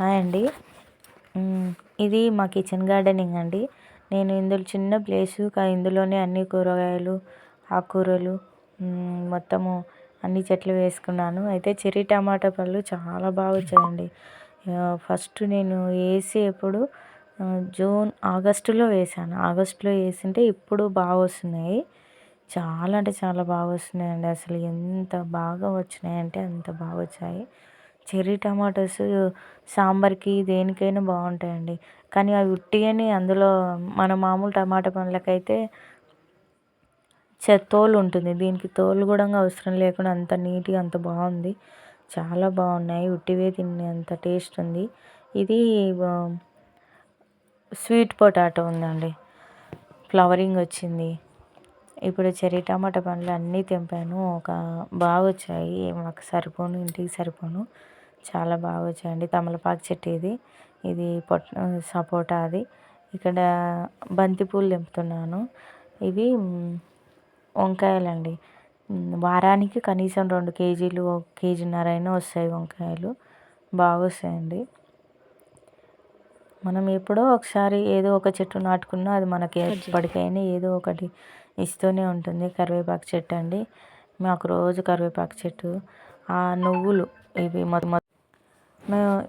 Hi అండి. ఇది మా కిచెన్ గార్డెనింగ్ అండి. నేను ఇందులో చిన్న ప్లేసు ఇందులోనే అన్ని కూరగాయలు ఆకుకూరలు మొత్తము అన్ని చెట్లు వేసుకున్నాను. అయితే చెర్రీ టమాటా పళ్ళు చాలా బాగా వచ్చాయండి. ఫస్ట్ నేను వేసి ఎప్పుడు జూన్ ఆగస్టులో వేసాను. ఆగస్టులో వేసింటే ఇప్పుడు బాగా వస్తున్నాయి. చాలా అంటే చాలా బాగా వస్తున్నాయండి. అసలు ఎంత బాగా వచ్చినాయంటే అంత బాగా వచ్చాయి. చెర్రీ టమాటోస్ సాంబార్కి దేనికైనా బాగుంటాయండి. కానీ అవి ఉట్టిగానే అందులో మన మామూలు టమాటా పండ్లకైతే తోలు ఉంటుంది. దీనికి తోలు కూడా అవసరం లేకుండా అంత నీట్గా అంత బాగుంది. చాలా బాగున్నాయి. ఉట్టివే తినే అంత టేస్ట్ ఉంది. ఇది స్వీట్ పొటాటో ఉందండి. ఫ్లవరింగ్ వచ్చింది. ఇప్పుడు చెర్రీ టమాటా పండ్లు అన్నీ తెంపాను. ఒక బాగా వచ్చాయి మాకు సరిపోను ఇంటికి సరిపోను. చాలా బాగా వచ్చాయండి. తమలపాకు చెట్టు ఇది. ఇది పొట్ సపోటా అది. ఇక్కడ బంతిపూలు తెంపుతున్నాను. ఇవి వంకాయలండి. వారానికి కనీసం రెండు కేజీలు ఒక కేజీన్నర అయినా వస్తాయి వంకాయలు. బాగా వస్తాయండి. మనం ఎప్పుడో ఒకసారి ఏదో ఒక చెట్టు నాటుకున్నా అది మనకి ఎప్పటికైనా ఏదో ఒకటి ఇస్తూనే ఉంటుంది. కరివేపాకు చెట్టు అండి. మాకు రోజు కరివేపాకు చెట్టు. ఆ నువ్వులు ఇవి మొత్తం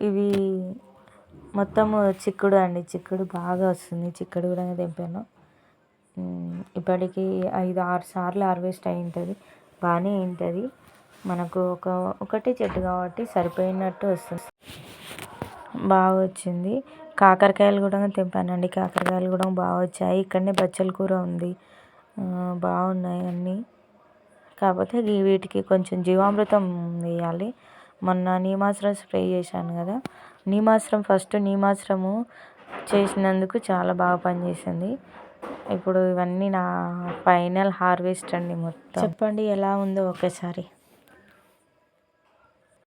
ఇవి మొత్తము చిక్కుడు అండి. చిక్కుడు బాగా వస్తుంది. చిక్కుడు కూడా తెంపాను. ఇప్పటికి ఐదు ఆరు సార్లు హార్వెస్ట్ అయి ఉంటుంది బాగానే ఉంటుంది మనకు ఒక ఒకటే చెట్టు కాబట్టి సరిపోయినట్టు వస్తుంది. బాగా వచ్చింది. కాకరకాయలు కూడా తెంపానండి. కాకరకాయలు కూడా బాగా వచ్చాయి. ఇక్కడనే బచ్చల కూర ఉంది. బాగున్నాయి అన్నీ. కాకపోతే వీటికి కొంచెం జీవామృతం వేయాలి. మొన్న నీమాశ్రం స్ప్రే చేశాను కదా. నీమాశ్రం ఫస్ట్ నీమాశ్రము చేసినందుకు చాలా బాగా పనిచేసింది. ఇప్పుడు ఇవన్నీ నా ఫైనల్ హార్వెస్ట్ అండి మొత్తం. చెప్పండి ఎలా ఉందో ఒకసారి.